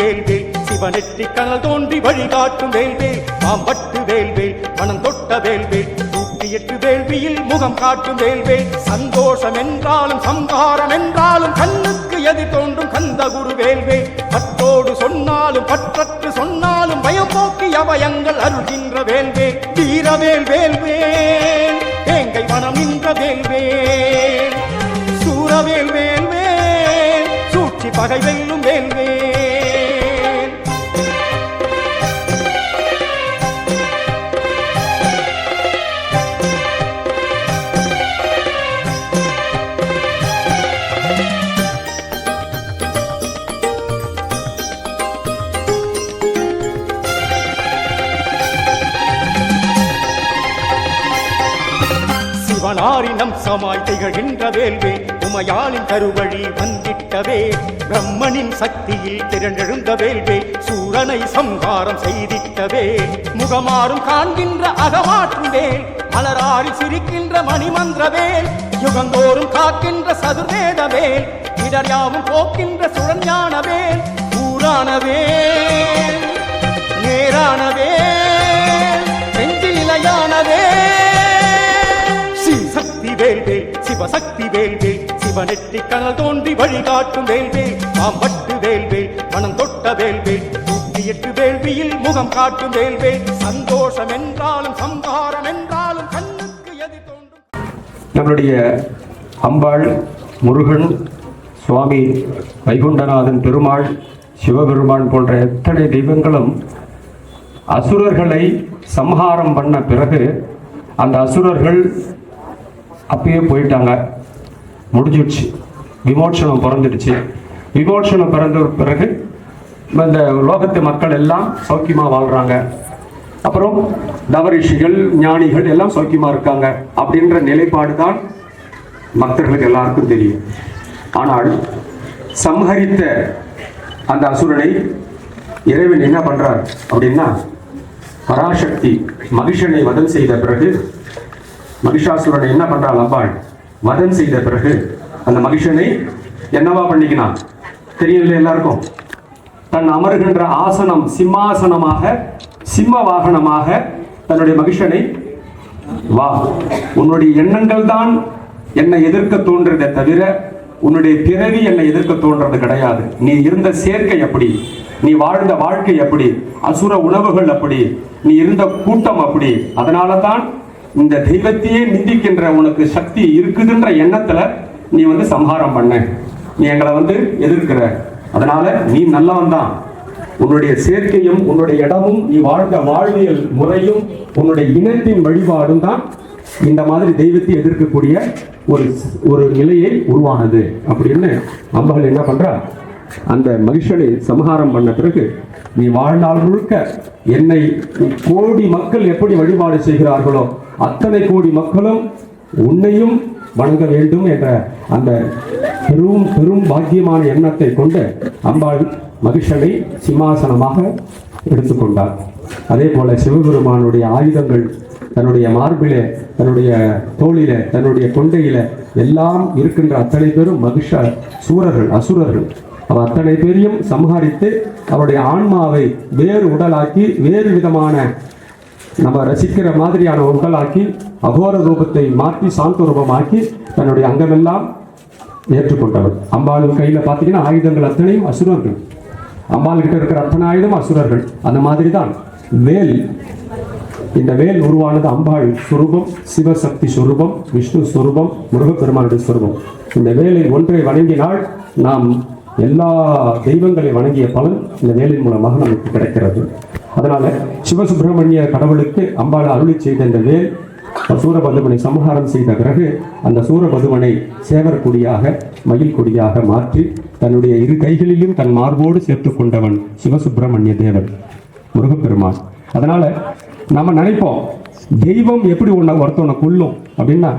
வேல்வேல் சிவசக்தி சிவனெட்டி கனல் தோன்றி வழிகாட்டும் வேல்வேல் மாம்பட்டு வேல்வேல் மனம் தொட்ட வேல்வேல் நூற்றி எட்டு வேள்வியில் முகம் காட்டும் வேல்வேல் சந்தோஷம் என்றாலும் சம்ஹாரம் என்றாலும் கண்ணுக்கு எதிர் தோன்றும் கந்த குரு வேல்வேல் பற்றோடு சொன்னாலும் பற்றற்று சொன்னாலும் பயம்போக்கி அவயங்கள் அபயங்கள் அருள்கின்ற வேல்வேல் வீரவேல் வேல்வேல் தேங்கை மனம் நின்ற வேல்வேல் சூரவேல் வேல்வேல் சூழ்ச்சி பகை வெல்லும் வானம் சமாய் திகழ்கின்ற வேள்வி உமையாளின் கருவழி வந்திட்டவே. பிரம்மனின் சக்தியில் திரண்டெழுந்த வேள்வி சூரனை சம்ஹாரம் செய்திட்டவே. முகமாறும் காண்கின்ற அகமாற்றும் வேல் மலராரி சிரிக்கின்ற மணிமந்திரவேல் யுகந்தோறும் காக்கின்ற சதுர்வேதவேல் இடர் யாவும் போக்கின்ற சுழஞ்ஞானவேல் ஊரானவேல் சிவசக்தி வேள்வே சிவனெட்டி கனல் தோன்றி வழிகாட்டும் வேள்வே மாம்பட்டு வேள்வே மனம் தொட்ட வேள்வே எட்டு வேள்வியில் முகம் காட்டும் வேள்வே சந்தோஷம் என்றாலும் சங்காரம் என்றாலும் கண்ணுக்கு எது தோன்றும்? நம்மளுடைய அம்பாள் முருகன் சுவாமி வைகுண்டநாதன் பெருமாள் சிவபெருமான் போன்ற எத்தனை தெய்வங்களும் அசுரர்களை சம்ஹாரம் பண்ண பிறகு அந்த அசுரர்கள் அப்பயே போயிட்டாங்க. முடிஞ்சிடுச்சு. விமோச்சனம் பிறந்துடுச்சு. விமோச்சனம் பிறந்த பிறகு இந்த லோகத்து மக்கள் எல்லாம் சௌக்கியமாக வாழ்கிறாங்க அப்புறம் தவரிஷிகள் ஞானிகள் எல்லாம் சௌக்கியமாக இருக்காங்க அப்படின்ற நிலைப்பாடு தான் பக்தர்களுக்கு எல்லாருக்கும் தெரியும். ஆனால் சம்ஹரித்த அந்த அசுரனை இறைவன் என்ன பண்ணுறார் அப்படின்னா பராசக்தி மகிஷனை வதம் செய்த பிறகு மகிஷாசுரனை என்ன பண்றாள் அம்பாள் வதம் செய்த பிறகு அந்த மகிஷனை என்னவா பண்ணிக்கினான்? தெரியல எல்லாருக்கும்? தன் அமருகின்ற ஆசனம் சிம்மாசனமாக சிம்ம வாகனமாக தன்னுடைய மகிஷனை வா உன்னுடைய எண்ணங்கள் தான் என்னை எதிர்க்க தோன்றதை தவிர உன்னுடைய பிறவி என்னை எதிர்க்க தோன்றது கிடையாது. நீ இருந்த சேர்க்கை அப்படி நீ வாழ்ந்த வாழ்க்கை அப்படி அசுர உணவுகள் அப்படி நீ இருந்த கூட்டம் அப்படி. அதனால தான் இந்த தெய்வத்தையே நிந்திக்கின்ற உனக்கு சக்தி இருக்குதுன்ற எண்ணத்துல நீ வந்து சம்ஹாரம் பண்ண. நீ எங்களை வந்து எதிர்க்கிற. அதனால நீ நல்லவன் தான். உன்னுடைய சேர்க்கையும் உன்னுடைய இடமும் நீ வாழ்ந்த வாழ்வியல் முறையும் உன்னுடைய இனத்தின் வழிபாடும் தான் இந்த மாதிரி தெய்வத்தை எதிர்க்கக்கூடிய ஒரு ஒரு நிலையை உருவானது. அப்படின்னு அம்பாள் என்ன பண்றா? அந்த மகிஷனை சமஹாரம் பண்ண பிறகு நீ வாழ்நாள் முழுக்க என்னை கோடி மக்கள் எப்படி வழிபாடு செய்கிறார்களோ அத்தனை கோடி மக்களும் உன்னையும் வணங்க வேண்டும் என்ற அந்த பெரும் பெரும் பாக்கியமான எண்ணத்தை கொண்டு அம்பாள் மகிஷனை சிம்மாசனமாக எடுத்துக்கொண்டார் அதே போல சிவபெருமானுடைய ஆயுதங்கள் தன்னுடைய மார்பிலே தன்னுடைய தோளில தன்னுடைய கொண்டையில எல்லாம் இருக்கின்ற அத்தனை பேரும் மகிஷ சூரர்கள் அசுரர்கள். அவள் அத்தனை பேரையும் சம்ஹாரித்து அவருடைய ஆன்மாவை வேறு உடலாக்கி வேறு விதமான நம்ம ரசிக்கிற மாதிரியான உங்களாக்கி அகோர ரூபத்தை மாற்றி சாந்த ரூபமாக்கி தன்னுடைய அங்கமெல்லாம் ஏற்றுக்கொண்டவர். அம்பாளின் கையில் பார்த்தீங்கன்னா ஆயுதங்கள் அத்தனையும் அசுரர்கள். அம்பாள் கிட்ட இருக்கிற அத்தனை ஆயுதம் அசுரர்கள். அந்த மாதிரி தான் வேல். இந்த வேல் உருவானது அம்பாள் சுரூபம் சிவசக்தி சுரூபம் விஷ்ணு சுரூபம் முருகப்பெருமானுடைய சுரூபம். இந்த வேலை ஒன்றை வணங்கினால் நாம் எல்லா தெய்வங்களை வணங்கிய பலன் இந்த வேலின் மூலமாக நமக்கு கிடைக்கிறது. அதனால சிவசுப்பிரமணிய கடவுளுக்கு அம்பாள் அருளி செய்த இந்த வேல் சூரபதுமனை சம்ஹாரம் செய்த பிறகு அந்த சூரபதுமனை சேவர் கொடியாக மயில் கொடியாக மாற்றி தன்னுடைய இரு கைகளிலும் தன் மார்போடு சேர்த்து கொண்டவன் சிவசுப்பிரமணிய தேவன் முருகப்பெருமான். அதனால நம்ம நினைப்போம் தெய்வம் எப்படி உன்னை ஒருத்தவனை கொல்லும் அப்படின்னா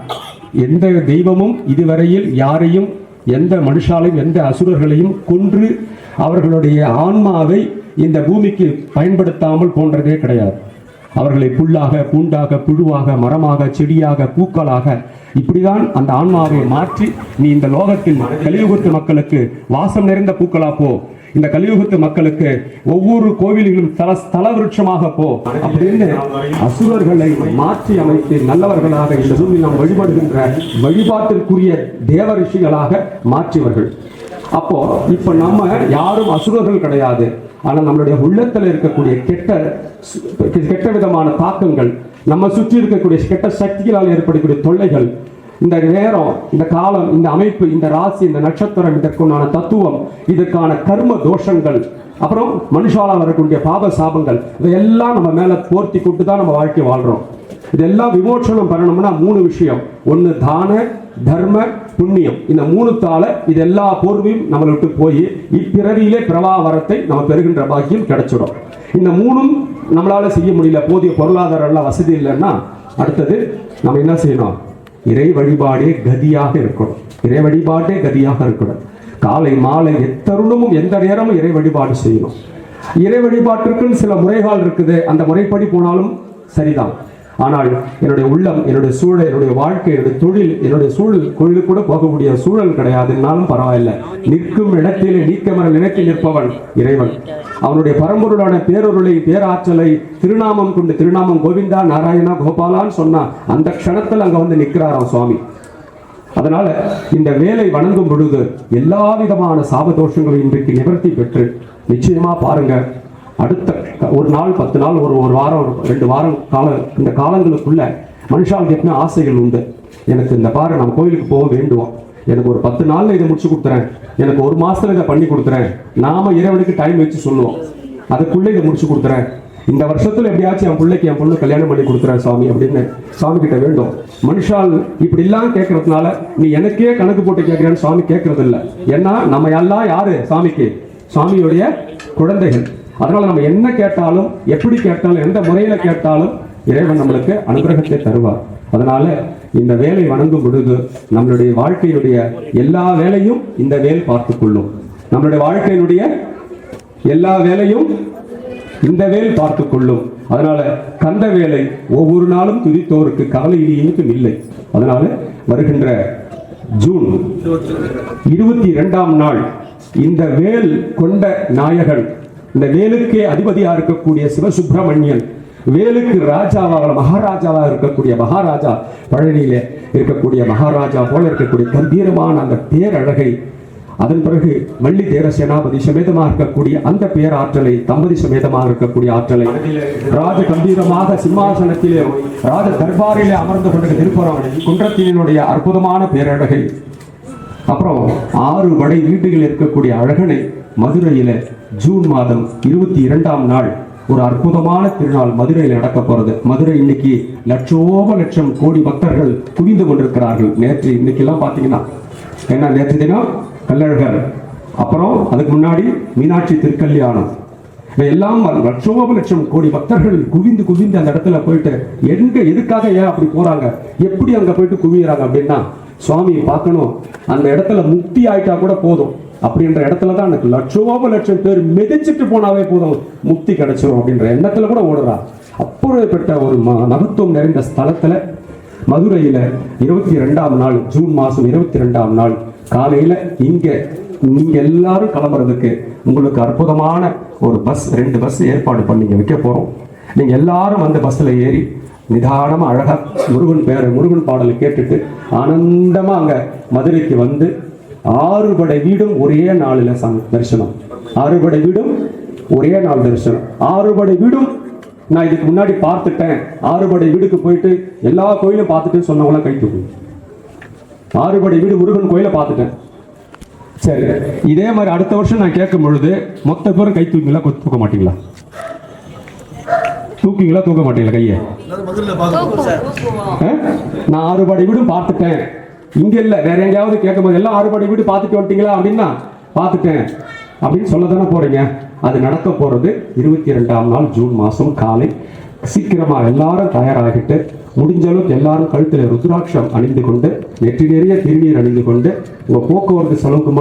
எந்த தெய்வமும் இதுவரையில் யாரையும் எந்த மனுஷாலையும் எந்த அசுரர்களையும் கொன்று அவர்களுடைய ஆன்மாவை இந்த பூமிக்கு பயன்படுத்தாமல் போன்றதே கிடையாது. அவர்களை புல்லாக பூண்டாக புழுவாக மரமாக செடியாக பூக்களாக இப்படிதான் அந்த ஆன்மாவை மாற்றி நீ இந்த லோகத்தில் கலியுகத்து மக்களுக்கு வாசம் நிறைந்த பூக்களா போ. இந்த கலியுகத்து மக்களுக்கு ஒவ்வொரு கோவில்களும் தல ஸ்தல விருட்சமாக போ. அப்படின்னு அசுரர்களை மாற்றி அமைத்து நல்லவர்களாக இந்த பூமியில் நாம் வழிபடுகின்ற வழிபாட்டிற்குரிய தேவ ரிஷிகளாக மாற்றியவர்கள். அப்போ இப்ப நம்ம யாரும் அசுரர்கள் கிடையாது. ஆனால் நம்மளுடைய உள்ளத்தில் இருக்கக்கூடிய கெட்ட கெட்ட விதமான தாக்கங்கள் நம்ம சுற்றி இருக்கக்கூடிய கெட்ட சக்திகளால் ஏற்படக்கூடிய தொல்லைகள் இந்த நேரம் இந்த காலம் இந்த அமைப்பு இந்த ராசி இந்த நட்சத்திரம் இதற்குண்டான தத்துவம் இதற்கான கர்ம தோஷங்கள் அப்புறம் மனுஷாலால் வரக்கூடிய பாப சாபங்கள் இதையெல்லாம் நம்ம மேலே போர்த்தி கொண்டு தான் நம்ம வாழ்க்கை வாழ்கிறோம் இதெல்லாம் விமோச்சனம் பண்ணணும்னா மூணு விஷயம். ஒன்னு தான தர்ம புண்ணியம். இந்த மூணு தாள இது எல்லா போர்வையும் நம்மளை விட்டு போய் இப்பிறவியிலே பிரவாவரத்தை நம்ம பெறுகின்ற பாக்கியம் கிடைச்சிடும். இந்த மூணும் நம்மளால செய்ய முடியல. போதிய பொருளாதார எல்லாம் வசதி இல்லைன்னா அடுத்தது நம்ம என்ன செய்யணும்? இறை வழிபாடே கதியாக இருக்கணும். இறை வழிபாட்டே கதியாக இருக்கணும். காலை மாலை எத்தருணமும் எந்த நேரமும் இறை வழிபாடு செய்யணும். இறை வழிபாட்டிற்குன்னு சில முறைகள் இருக்குது. அந்த முறைப்படி போனாலும் சரிதான். ஆனால் என்னுடைய உள்ளம் என்னுடைய சூழல் என்னுடைய வாழ்க்கை என்னுடைய தொழில் என்னுடைய சூழல் கோயிலுக்கு கூட போகக்கூடிய சூழல் கிடையாதுன்னாலும் பரவாயில்லை. நிற்கும் இடத்திலே நீக்கமர நினைத்து நிற்பவன் இறைவன். அவனுடைய பரம்பொருளான பேரொருளை பேராற்றலை திருநாமம் கொண்டு திருநாமம் கோவிந்தா நாராயணா கோபாலான்னு சொன்னா அந்த க்ஷணத்தில் அங்க வந்து நிற்கிறாராம் சுவாமி. அதனால இந்த வேலை வணங்கும் பொழுது எல்லா விதமான சாபதோஷங்களும் இன்றைக்கு நிவர்த்தி பெற்று நிச்சயமா பாருங்க. அடுத்த ஒரு நாள் பத்து நாள் ஒரு ஒரு வாரம் ஒரு ரெண்டு வாரம் கால இந்த காலங்களுக்குள்ள மனுஷாவுக்கு எத்தனை ஆசைகள் உண்டு? எனக்கு இந்த பாரு நம்ம கோயிலுக்கு போக வேண்டுவோம் எனக்கு ஒரு பத்து நாளில் இதை முடிச்சு கொடுத்துறேன். எனக்கு ஒரு மாசத்துல இதை பண்ணி கொடுத்துறேன். நாம இறைவனுக்கு டைம் வச்சு சொல்லுவோம். அதுக்குள்ளே இதை முடிச்சு கொடுத்துறேன். இந்த வருஷத்துல எப்படியாச்சும் என் பிள்ளைக்கு என் பொண்ணு கல்யாணம் பண்ணி கொடுத்துறேன் சாமி அப்படின்னு சாமி கிட்ட வேண்டும். மனுஷால் இப்படி எல்லாம் கேட்கறதுனால நீ எனக்கே கணக்கு போட்டு கேட்கிறேன்னு சாமி கேட்கறது இல்லை ஏன்னா நம்ம எல்லாம் யாரு? சாமிக்கு. சாமியுடைய குழந்தைகள். அதனால நம்ம என்ன கேட்டாலும் எப்படி கேட்டாலும் எந்த முறையில கேட்டாலும் இறைவன் நம்மளுக்கு அனுகிரகத்தை தருவார். அதனால இந்த வேலை வணங்கும் பொழுது நம்மளுடைய வாழ்க்கையுடைய எல்லா வேலையும் இந்த வேல் பார்த்துக் கொள்ளும். நம்மளுடைய வாழ்க்கையினுடைய எல்லா வேலையும் இந்த வேல் பார்த்துக் கொள்ளும். அதனால கந்த வேலை ஒவ்வொரு நாளும் துதித்தோருக்கு கவலை இனியும் இல்லை. அதனால வருகின்ற ஜூன் இருபத்தி இரண்டாம் நாள் இந்த வேல் கொண்ட நாயகன் இந்த வேலுக்கே அதிபதியா இருக்கக்கூடிய சிவசுப்பிரமணியன் வேலுக்கு ராஜாவாக மகாராஜாவாக இருக்கக்கூடிய மகாராஜா பழனியில இருக்கக்கூடிய மகாராஜா போல இருக்கக்கூடிய கம்பீரமான அந்த பேரழகை அதன் பிறகு வள்ளி தேர சேனாபதி சமேதமாக இருக்கக்கூடிய அந்த பேராற்றலை தம்பதி சமேதமாக இருக்கக்கூடிய ஆற்றலை ராஜ கம்பீரமாக சிம்மாசனத்திலே ராஜ தர்பாரிலே அமர்ந்து கொண்ட திருப்புறம் குன்றத்தினுடைய அற்புதமான பேரழகை. அப்புறம் ஆறு வடை வீடுகள் இருக்கக்கூடிய அழகனை மதுரையில ஜூன் மாதம் இருபத்தி இரண்டாம் நாள் ஒரு அற்புதமான திருநாள் மதுரையில் நடக்க போறது. மதுரை இன்னைக்கு லட்சோப லட்சம் கோடி பக்தர்கள் குவிந்து கொண்டிருக்கிறார்கள். நேற்று இன்னைக்கு எல்லாம் பாத்தீங்கன்னா என்ன நேற்று தினம் கள்ளழகர் அப்புறம் அதுக்கு முன்னாடி மீனாட்சி திருக்கல்யாணம். எல்லாம் லட்சோப லட்சம் கோடி பக்தர்கள் குவிந்து குவிந்து அந்த இடத்துல போயிட்டு எங்க எதுக்காக ஏன் அப்படி போறாங்க? எப்படி அங்க போயிட்டு குவியறாங்க அப்படின்னா சுவாமியை பார்க்கணும். அந்த இடத்துல முக்தி ஆயிட்டா கூட போதும். அப்படின்ற இடத்துல தான் எனக்கு லட்சோப லட்சம் பேர் மிதிச்சிட்டு போனாவே போதும். முக்தி கிடைச்சிரும் அப்படின்ற எண்ணத்துல கூட ஓடுறா. அப்படிப்பட்ட ஒரு ம- மகத்துவம் நிறைந்த ஸ்தலத்துல மதுரையில இருபத்தி ரெண்டாம் நாள் ஜூன் மாசம் இருபத்தி ரெண்டாம் நாள் காலையில இங்க நீங்க எல்லாரும் கிளம்புறதுக்கு உங்களுக்கு அற்புதமான ஒரு பஸ் ரெண்டு பஸ் ஏற்பாடு பண்ணீங்க விற்க வைக்க போறோம். நீங்க எல்லாரும் அந்த பஸ்ல ஏறி நிதானமா அழகா முருகன் பேரை முருகன் பாடலை கேட்டுட்டு ஆனந்தமா அங்க மதுரைக்கு வந்து ஆறுபடை வீடும் ஒரே நாளில் தரிசனம். ஆறுபடை வீடும் ஒரே நாள் தரிசனம். ஆறுபடை வீடும் நான் இதுக்கு முன்னாடி பார்த்துட்டேன். ஆறுபடை வீடுக்கு போயிட்டு எல்லா கோயிலும் பார்த்துட்டு சொன்னவங்களாம் கை தூக்கும் ஆறுபடை வீடு முருகன் கோயிலை பார்த்துட்டேன். சரி இதே மாதிரி அடுத்த வருஷம் நான் கேட்கும் பொழுது மொத்த பேரும் கை தூக்கிங்களா தூக்க மாட்டீங்களா? தூக்குவீங்களா தூக்க மாட்டீங்களா கையை? நான் ஆறுபடை வீடும் பார்த்துட்டேன். இங்க இல்ல வேற எங்கேயாவது கேட்கும் போது எல்லாம் ஆறுபடை வீடு பார்த்துட்டு வந்துட்டீங்களா? அப்படின்னா பார்த்துட்டேன். அப்படின்னு சொல்ல தானே போறீங்க. அது நடக்க போறது இருபத்தி இரண்டாம் நாள் ஜூன் மாசம் காலை. சீக்கிரமா எல்லாரும் தயாராகிட்டு முடிஞ்ச அளவுக்கு எல்லாரும் கழுத்துல ருத்ராட்சம் அணிந்து கொண்டு நெற்றி நிறைய திருநீர் அணிந்து கொண்டு உங்க போக்குவரத்து செலவுக்கு மட்டும்